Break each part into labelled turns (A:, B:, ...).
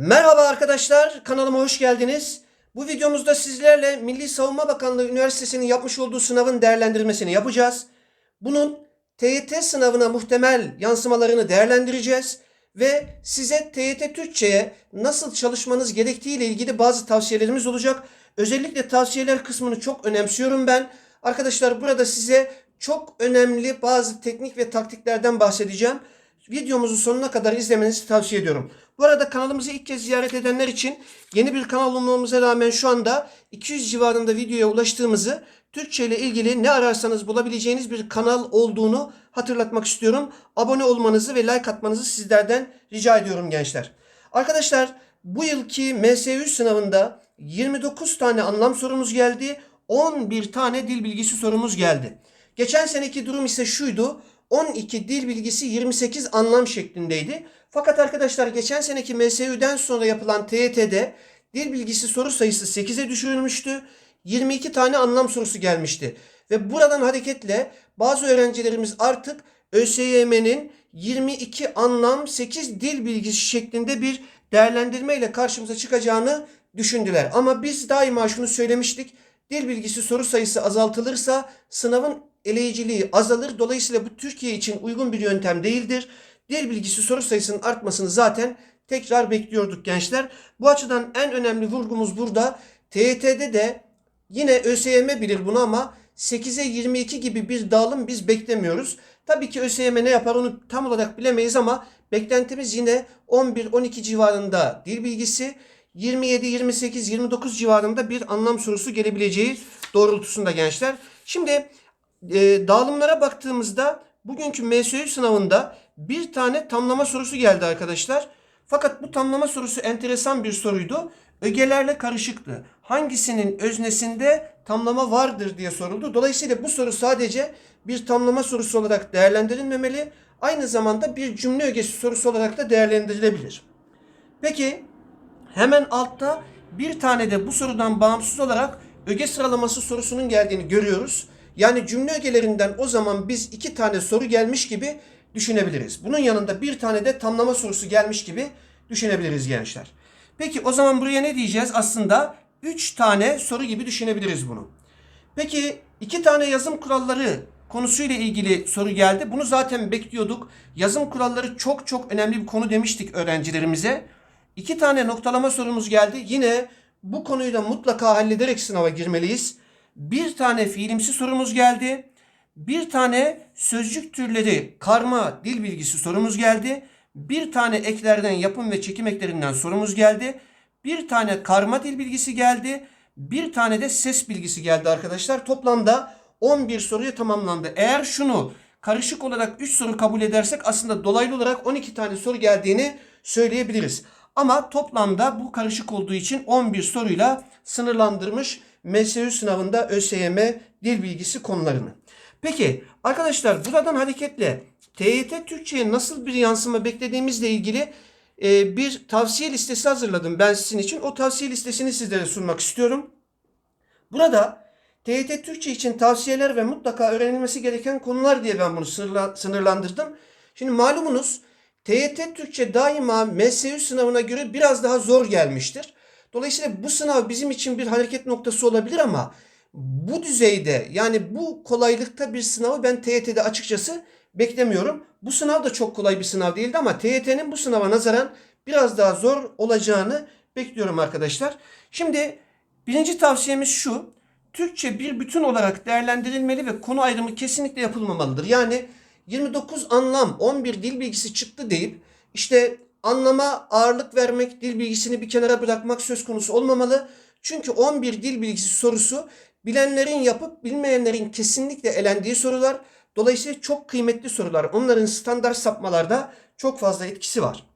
A: Merhaba arkadaşlar, kanalıma hoş geldiniz. Bu videomuzda sizlerle Milli Savunma Bakanlığı Üniversitesi'nin yapmış olduğu sınavın değerlendirmesini yapacağız. Bunun TYT sınavına muhtemel yansımalarını değerlendireceğiz ve size TYT Türkçe'ye nasıl çalışmanız gerektiği ile ilgili bazı tavsiyelerimiz olacak. Özellikle tavsiyeler kısmını çok önemsiyorum ben. Arkadaşlar burada size çok önemli bazı teknik ve taktiklerden bahsedeceğim. Videomuzu sonuna kadar izlemenizi tavsiye ediyorum. Bu arada kanalımızı ilk kez ziyaret edenler için yeni bir kanal olmamıza rağmen şu anda 200 civarında videoya ulaştığımızı, Türkçe ile ilgili ne ararsanız bulabileceğiniz bir kanal olduğunu hatırlatmak istiyorum. Abone olmanızı ve like atmanızı sizlerden rica ediyorum gençler. Arkadaşlar bu yılki MSÜ sınavında 29 tane anlam sorumuz geldi. 11 tane dil bilgisi sorumuz geldi. Geçen seneki durum ise şuydu. 12 dil bilgisi 28 anlam şeklindeydi. Fakat arkadaşlar geçen seneki MSÜ'den sonra yapılan TYT'de dil bilgisi soru sayısı 8'e düşürülmüştü. 22 tane anlam sorusu gelmişti. Ve buradan hareketle bazı öğrencilerimiz artık ÖSYM'nin 22 anlam 8 dil bilgisi şeklinde bir değerlendirme ile karşımıza çıkacağını düşündüler. Ama biz daima şunu söylemiştik. Dil bilgisi soru sayısı azaltılırsa sınavın eleyiciliği azalır. Dolayısıyla bu Türkiye için uygun bir yöntem değildir. Dil bilgisi soru sayısının artmasını zaten tekrar bekliyorduk gençler. Bu açıdan en önemli vurgumuz burada. TYT'de de yine ÖSYM bilir bunu ama 8'e 22 gibi bir dağılım biz beklemiyoruz. Tabii ki ÖSYM ne yapar onu tam olarak bilemeyiz ama beklentimiz yine 11-12 civarında dil bilgisi, 27, 28, 29 civarında bir anlam sorusu gelebileceği doğrultusunda gençler. Şimdi e, dağılımlara baktığımızda bugünkü MSÜ sınavında bir tane tamlama sorusu geldi arkadaşlar. Fakat bu tamlama sorusu enteresan bir soruydu. Ögelerle karışıktı. Hangisinin öznesinde tamlama vardır diye soruldu. Dolayısıyla bu soru sadece bir tamlama sorusu olarak değerlendirilmemeli. Aynı zamanda bir cümle ögesi sorusu olarak da değerlendirilebilir. Peki hemen altta bir tane de bu sorudan bağımsız olarak öge sıralaması sorusunun geldiğini görüyoruz. Yani cümle ögelerinden o zaman biz iki tane soru gelmiş gibi düşünebiliriz. Bunun yanında bir tane de tamlama sorusu gelmiş gibi düşünebiliriz gençler. Peki o zaman buraya ne diyeceğiz? Aslında üç tane soru gibi düşünebiliriz bunu. Peki iki tane yazım kuralları konusuyla ilgili soru geldi. Bunu zaten bekliyorduk. Yazım kuralları çok çok önemli bir konu demiştik öğrencilerimize. İki tane noktalama sorumuz geldi. Yine bu konuyu da mutlaka hallederek sınava girmeliyiz. Bir tane fiilimsi sorumuz geldi. Bir tane sözcük türleri karma dil bilgisi sorumuz geldi. Bir tane eklerden yapım ve çekim eklerinden sorumuz geldi. Bir tane karma dil bilgisi geldi. Bir tane de ses bilgisi geldi arkadaşlar. Toplamda 11 soruya tamamlandı. Eğer şunu karışık olarak 3 soru kabul edersek aslında dolaylı olarak 12 tane soru geldiğini söyleyebiliriz. Ama toplamda bu karışık olduğu için 11 soruyla sınırlandırmış MSÜ sınavında ÖSYM dil bilgisi konularını. Peki arkadaşlar buradan hareketle TYT Türkçe'ye nasıl bir yansıma beklediğimizle ilgili e, bir tavsiye listesi hazırladım ben sizin için. O tavsiye listesini sizlere sunmak istiyorum. Burada TYT Türkçe için tavsiyeler ve mutlaka öğrenilmesi gereken konular diye ben bunu sınırla, sınırlandırdım. Şimdi malumunuz TYT Türkçe daima MSÜ sınavına göre biraz daha zor gelmiştir. Dolayısıyla bu sınav bizim için bir hareket noktası olabilir ama bu düzeyde yani bu kolaylıkta bir sınavı ben TYT'de açıkçası beklemiyorum. Bu sınav da çok kolay bir sınav değildi ama TYT'nin bu sınava nazaran biraz daha zor olacağını bekliyorum arkadaşlar. Şimdi birinci tavsiyemiz şu. Türkçe bir bütün olarak değerlendirilmeli ve konu ayrımı kesinlikle yapılmamalıdır. Yani 29 anlam 11 dil bilgisi çıktı deyip işte anlama ağırlık vermek, dil bilgisini bir kenara bırakmak söz konusu olmamalı. Çünkü 11 dil bilgisi sorusu bilenlerin yapıp bilmeyenlerin kesinlikle elendiği sorular. Dolayısıyla çok kıymetli sorular. Onların standart sapmalarda çok fazla etkisi var.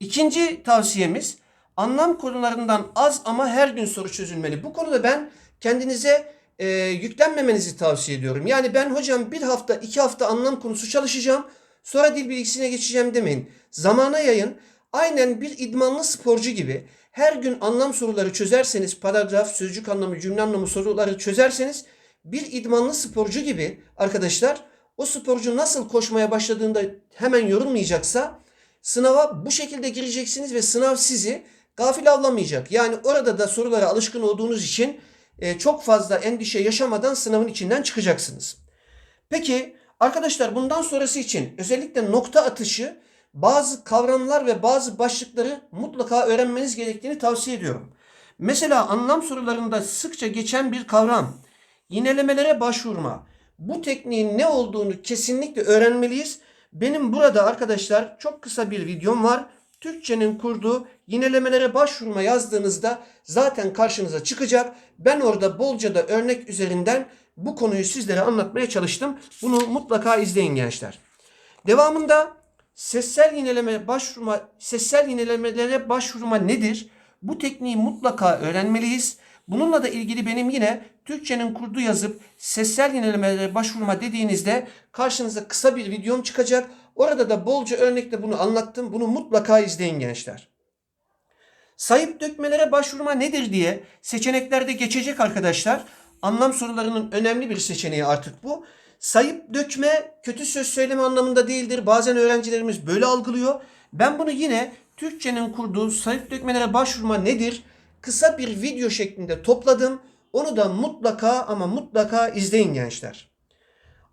A: İkinci tavsiyemiz anlam konularından az ama her gün soru çözülmeli. Bu konuda ben kendinize e, yüklenmemenizi tavsiye ediyorum. Yani ben hocam bir hafta iki hafta anlam konusu çalışacağım sonra dil bilgisine geçeceğim demeyin. Zamana yayın aynen bir idmanlı sporcu gibi her gün anlam soruları çözerseniz paragraf, sözcük anlamı, cümle anlamı soruları çözerseniz bir idmanlı sporcu gibi arkadaşlar o sporcu nasıl koşmaya başladığında hemen yorulmayacaksa Sınava bu şekilde gireceksiniz ve sınav sizi gafil avlamayacak. Yani orada da sorulara alışkın olduğunuz için e, çok fazla endişe yaşamadan sınavın içinden çıkacaksınız. Peki arkadaşlar bundan sonrası için özellikle nokta atışı bazı kavramlar ve bazı başlıkları mutlaka öğrenmeniz gerektiğini tavsiye ediyorum. Mesela anlam sorularında sıkça geçen bir kavram. Yinelemelere başvurma. Bu tekniğin ne olduğunu kesinlikle öğrenmeliyiz. Benim burada arkadaşlar çok kısa bir videom var. Türkçenin kurduğu yinelemelere başvurma yazdığınızda zaten karşınıza çıkacak. Ben orada bolca da örnek üzerinden bu konuyu sizlere anlatmaya çalıştım. Bunu mutlaka izleyin gençler. Devamında sessel yineleme başvurma, sessel yinelemelere başvurma nedir? Bu tekniği mutlaka öğrenmeliyiz. Bununla da ilgili benim yine Türkçenin kurdu yazıp sessel yinelemelere başvurma dediğinizde karşınıza kısa bir videom çıkacak. Orada da bolca örnekle bunu anlattım. Bunu mutlaka izleyin gençler. Sayıp dökmelere başvurma nedir diye seçeneklerde geçecek arkadaşlar. Anlam sorularının önemli bir seçeneği artık bu. Sayıp dökme kötü söz söyleme anlamında değildir. Bazen öğrencilerimiz böyle algılıyor. Ben bunu yine Türkçenin kurduğu sayıp dökmelere başvurma nedir? Kısa bir video şeklinde topladım. Onu da mutlaka ama mutlaka izleyin gençler.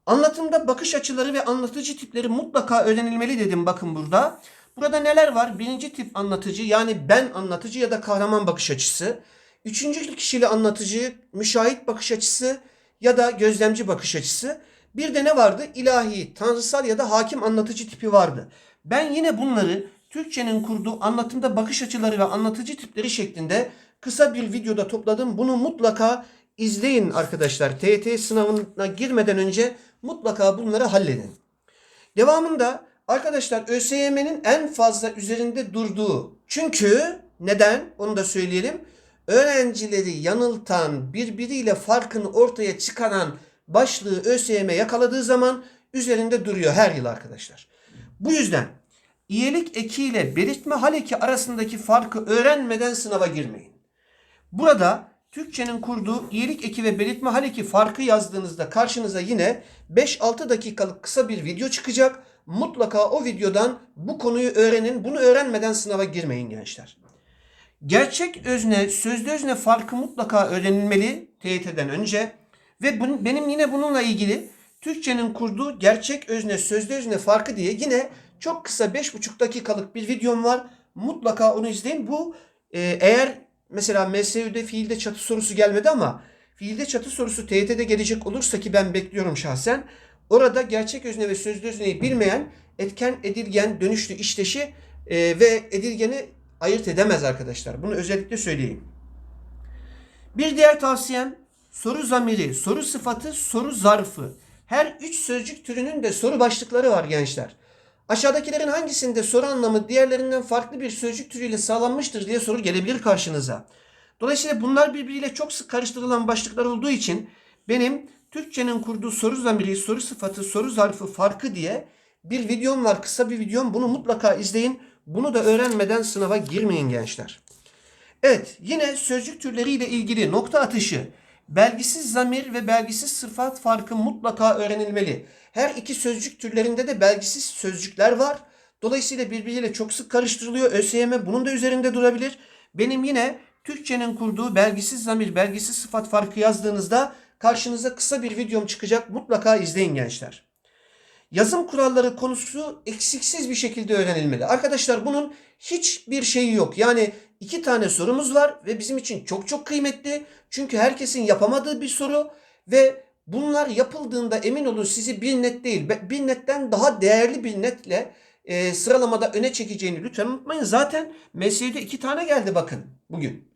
A: Anlatımda bakış açıları ve anlatıcı tipleri mutlaka öğrenilmeli dedim bakın burada. Burada neler var? Birinci tip anlatıcı yani ben anlatıcı ya da kahraman bakış açısı. Üçüncü kişili anlatıcı, müşahit bakış açısı ya da gözlemci bakış açısı. Bir de ne vardı? İlahi, tanrısal ya da hakim anlatıcı tipi vardı. Ben yine bunları Türkçenin kurduğu anlatımda bakış açıları ve anlatıcı tipleri şeklinde kısa bir videoda topladım. Bunu mutlaka izleyin arkadaşlar. TYT sınavına girmeden önce mutlaka bunları halledin. Devamında arkadaşlar ÖSYM'nin en fazla üzerinde durduğu çünkü neden onu da söyleyelim. Öğrencileri yanıltan, birbiriyle farkını ortaya çıkaran başlığı ÖSYM yakaladığı zaman üzerinde duruyor her yıl arkadaşlar. Bu yüzden iyilik ekiyle belirtme hal eki arasındaki farkı öğrenmeden sınava girmeyin. Burada Türkçenin kurduğu iyilik eki ve belirtme hal eki farkı yazdığınızda karşınıza yine 5-6 dakikalık kısa bir video çıkacak. Mutlaka o videodan bu konuyu öğrenin. Bunu öğrenmeden sınava girmeyin gençler. Gerçek özne, sözlü özne farkı mutlaka öğrenilmeli TYT'den önce. Ve bun- benim yine bununla ilgili Türkçenin kurduğu gerçek özne, sözlü özne farkı diye yine çok kısa 5,5 dakikalık bir videom var. Mutlaka onu izleyin. Bu e, eğer mesela MSÜ'de fiilde çatı sorusu gelmedi ama fiilde çatı sorusu TYT'de gelecek olursa ki ben bekliyorum şahsen. Orada gerçek özne ve sözlü özneyi bilmeyen etken, edilgen, dönüşlü işleşi e, ve edilgeni ayırt edemez arkadaşlar. Bunu özellikle söyleyeyim. Bir diğer tavsiyem soru zamiri, soru sıfatı, soru zarfı. Her üç sözcük türünün de soru başlıkları var gençler. Aşağıdakilerin hangisinde soru anlamı diğerlerinden farklı bir sözcük türüyle sağlanmıştır diye soru gelebilir karşınıza. Dolayısıyla bunlar birbiriyle çok sık karıştırılan başlıklar olduğu için benim Türkçenin kurduğu soru zamiri, soru sıfatı, soru zarfı farkı diye bir videom var. Kısa bir videom. Bunu mutlaka izleyin. Bunu da öğrenmeden sınava girmeyin gençler. Evet yine sözcük türleriyle ilgili nokta atışı, belgisiz zamir ve belgisiz sıfat farkı mutlaka öğrenilmeli. Her iki sözcük türlerinde de belgisiz sözcükler var. Dolayısıyla birbiriyle çok sık karıştırılıyor. ÖSYM bunun da üzerinde durabilir. Benim yine Türkçenin kurduğu belgisiz zamir, belgisiz sıfat farkı yazdığınızda karşınıza kısa bir videom çıkacak. Mutlaka izleyin gençler. Yazım kuralları konusu eksiksiz bir şekilde öğrenilmeli. Arkadaşlar bunun hiçbir şeyi yok. Yani iki tane sorumuz var ve bizim için çok çok kıymetli. Çünkü herkesin yapamadığı bir soru ve bunlar yapıldığında emin olun sizi bir net değil, bir netten daha değerli bir netle e, sıralamada öne çekeceğini lütfen unutmayın. Zaten MSY'de iki tane geldi bakın bugün.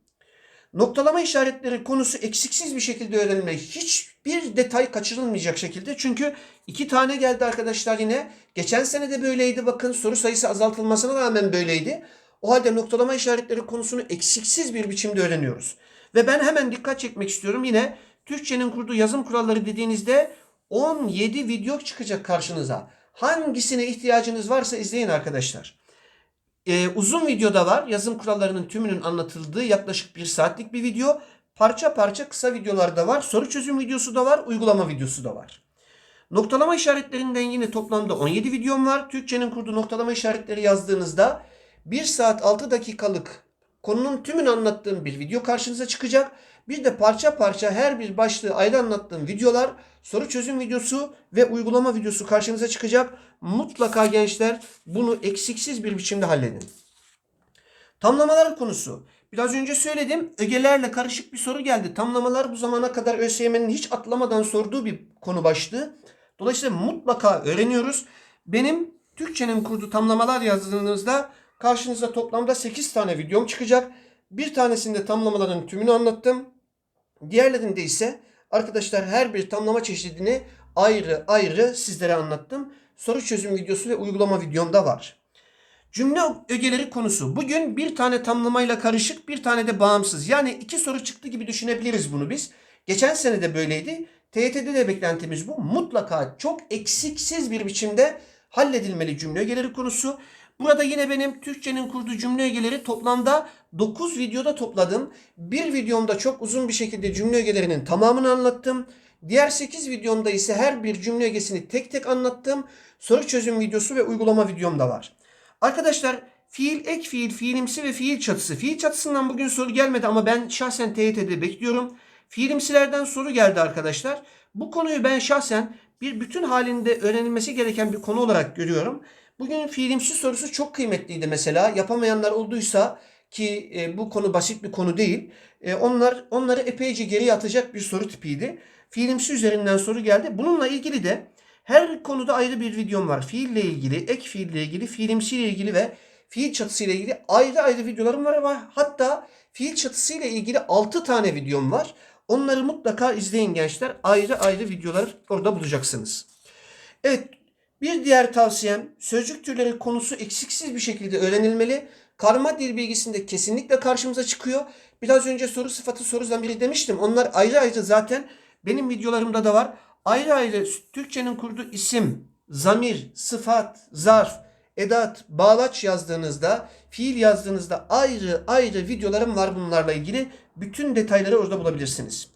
A: Noktalama işaretleri konusu eksiksiz bir şekilde öğrenilmeli. Hiçbir detay kaçırılmayacak şekilde. Çünkü iki tane geldi arkadaşlar yine. Geçen sene de böyleydi bakın. Soru sayısı azaltılmasına rağmen böyleydi. O halde noktalama işaretleri konusunu eksiksiz bir biçimde öğreniyoruz. Ve ben hemen dikkat çekmek istiyorum. Yine Türkçenin kurduğu yazım kuralları dediğinizde 17 video çıkacak karşınıza. Hangisine ihtiyacınız varsa izleyin arkadaşlar. Ee, uzun videoda var. Yazım kurallarının tümünün anlatıldığı yaklaşık bir saatlik bir video. Parça parça kısa videolar da var. Soru çözüm videosu da var. Uygulama videosu da var. Noktalama işaretlerinden yine toplamda 17 videom var. Türkçenin kurduğu noktalama işaretleri yazdığınızda 1 saat 6 dakikalık konunun tümünü anlattığım bir video karşınıza çıkacak. Bir de parça parça her bir başlığı ayrı anlattığım videolar, soru çözüm videosu ve uygulama videosu karşınıza çıkacak. Mutlaka gençler bunu eksiksiz bir biçimde halledin. Tamlamalar konusu. Biraz önce söyledim. Ögelerle karışık bir soru geldi. Tamlamalar bu zamana kadar ÖSYM'nin hiç atlamadan sorduğu bir konu başlığı. Dolayısıyla mutlaka öğreniyoruz. Benim Türkçenin kurduğu tamlamalar yazdığınızda karşınıza toplamda 8 tane videom çıkacak. Bir tanesinde tamlamaların tümünü anlattım. Diğerlerinde ise arkadaşlar her bir tamlama çeşidini ayrı ayrı sizlere anlattım. Soru çözüm videosu ve uygulama videom da var. Cümle ögeleri konusu. Bugün bir tane tamlamayla karışık bir tane de bağımsız. Yani iki soru çıktı gibi düşünebiliriz bunu biz. Geçen sene de böyleydi. TYT'de de beklentimiz bu. Mutlaka çok eksiksiz bir biçimde halledilmeli cümle ögeleri konusu. Burada yine benim Türkçenin kurduğu cümle ögeleri toplamda 9 videoda topladım. Bir videomda çok uzun bir şekilde cümle ögelerinin tamamını anlattım. Diğer 8 videomda ise her bir cümle ögesini tek tek anlattım. Soru çözüm videosu ve uygulama videom da var. Arkadaşlar fiil, ek fiil, fiilimsi ve fiil çatısı. Fiil çatısından bugün soru gelmedi ama ben şahsen TYT'de bekliyorum. Fiilimsilerden soru geldi arkadaşlar. Bu konuyu ben şahsen bir bütün halinde öğrenilmesi gereken bir konu olarak görüyorum. Bugün fiilimsi sorusu çok kıymetliydi mesela. Yapamayanlar olduysa ki e, bu konu basit bir konu değil. E, onlar onları epeyce geriye atacak bir soru tipiydi. Fiilimsi üzerinden soru geldi. Bununla ilgili de her konuda ayrı bir videom var. Fiille ilgili, ek fiille ilgili, fiilimsiyle ilgili ve fiil çatısıyla ilgili ayrı ayrı videolarım var ve hatta fiil çatısıyla ilgili 6 tane videom var. Onları mutlaka izleyin gençler. Ayrı ayrı videolar orada bulacaksınız. Evet bir diğer tavsiyem sözcük türleri konusu eksiksiz bir şekilde öğrenilmeli. Karma dil bilgisinde kesinlikle karşımıza çıkıyor. Biraz önce soru sıfatı soru zamiri demiştim. Onlar ayrı ayrı zaten benim videolarımda da var. Ayrı ayrı Türkçenin kurduğu isim, zamir, sıfat, zarf, edat, bağlaç yazdığınızda, fiil yazdığınızda ayrı ayrı videolarım var bunlarla ilgili. Bütün detayları orada bulabilirsiniz.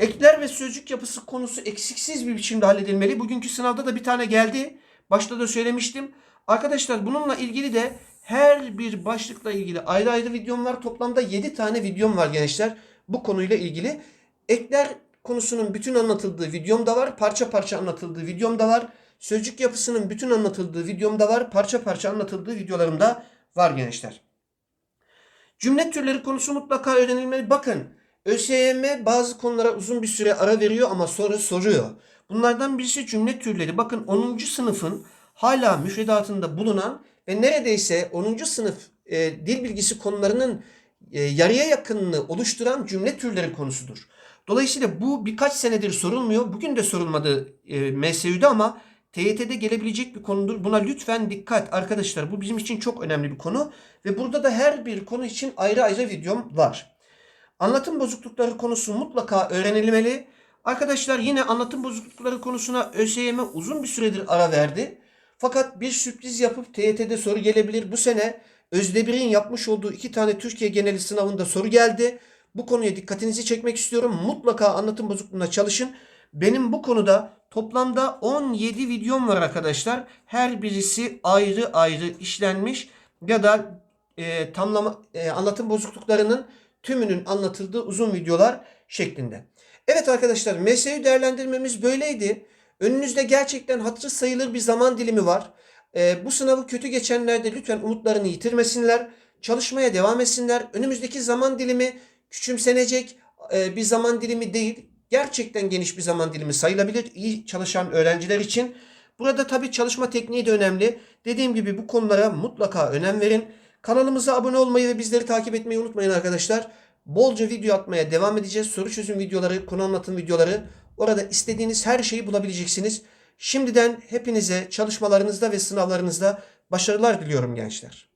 A: Ekler ve sözcük yapısı konusu eksiksiz bir biçimde halledilmeli. Bugünkü sınavda da bir tane geldi. Başta da söylemiştim. Arkadaşlar bununla ilgili de her bir başlıkla ilgili ayrı ayrı videom var. Toplamda 7 tane videom var gençler. Bu konuyla ilgili. Ekler konusunun bütün anlatıldığı videom da var. Parça parça anlatıldığı videom da var. Sözcük yapısının bütün anlatıldığı videom da var. Parça parça anlatıldığı videolarım da var gençler. Cümle türleri konusu mutlaka öğrenilmeli. Bakın ÖSYM bazı konulara uzun bir süre ara veriyor ama sonra soruyor. Bunlardan birisi cümle türleri. Bakın 10. sınıfın hala müfredatında bulunan ve neredeyse 10. sınıf e, dil bilgisi konularının e, yarıya yakınını oluşturan cümle türleri konusudur. Dolayısıyla bu birkaç senedir sorulmuyor. Bugün de sorulmadı e, MSÜ'de ama TYT'de gelebilecek bir konudur. Buna lütfen dikkat arkadaşlar. Bu bizim için çok önemli bir konu. Ve burada da her bir konu için ayrı ayrı videom var. Anlatım bozuklukları konusu mutlaka öğrenilmeli. Arkadaşlar yine anlatım bozuklukları konusuna ÖSYM uzun bir süredir ara verdi. Fakat bir sürpriz yapıp TYT'de soru gelebilir. Bu sene Özdemir'in yapmış olduğu iki tane Türkiye geneli sınavında soru geldi. Bu konuya dikkatinizi çekmek istiyorum. Mutlaka anlatım bozukluğuna çalışın. Benim bu konuda toplamda 17 videom var arkadaşlar. Her birisi ayrı ayrı işlenmiş ya da e, tamlama e, anlatım bozukluklarının tümünün anlatıldığı uzun videolar şeklinde. Evet arkadaşlar mesleği değerlendirmemiz böyleydi. Önünüzde gerçekten hatırı sayılır bir zaman dilimi var. E, bu sınavı kötü geçenler de lütfen umutlarını yitirmesinler. Çalışmaya devam etsinler. Önümüzdeki zaman dilimi küçümsenecek e, bir zaman dilimi değil. Gerçekten geniş bir zaman dilimi sayılabilir iyi çalışan öğrenciler için. Burada tabii çalışma tekniği de önemli. Dediğim gibi bu konulara mutlaka önem verin. Kanalımıza abone olmayı ve bizleri takip etmeyi unutmayın arkadaşlar. Bolca video atmaya devam edeceğiz. Soru çözüm videoları, konu anlatım videoları. Orada istediğiniz her şeyi bulabileceksiniz. Şimdiden hepinize çalışmalarınızda ve sınavlarınızda başarılar diliyorum gençler.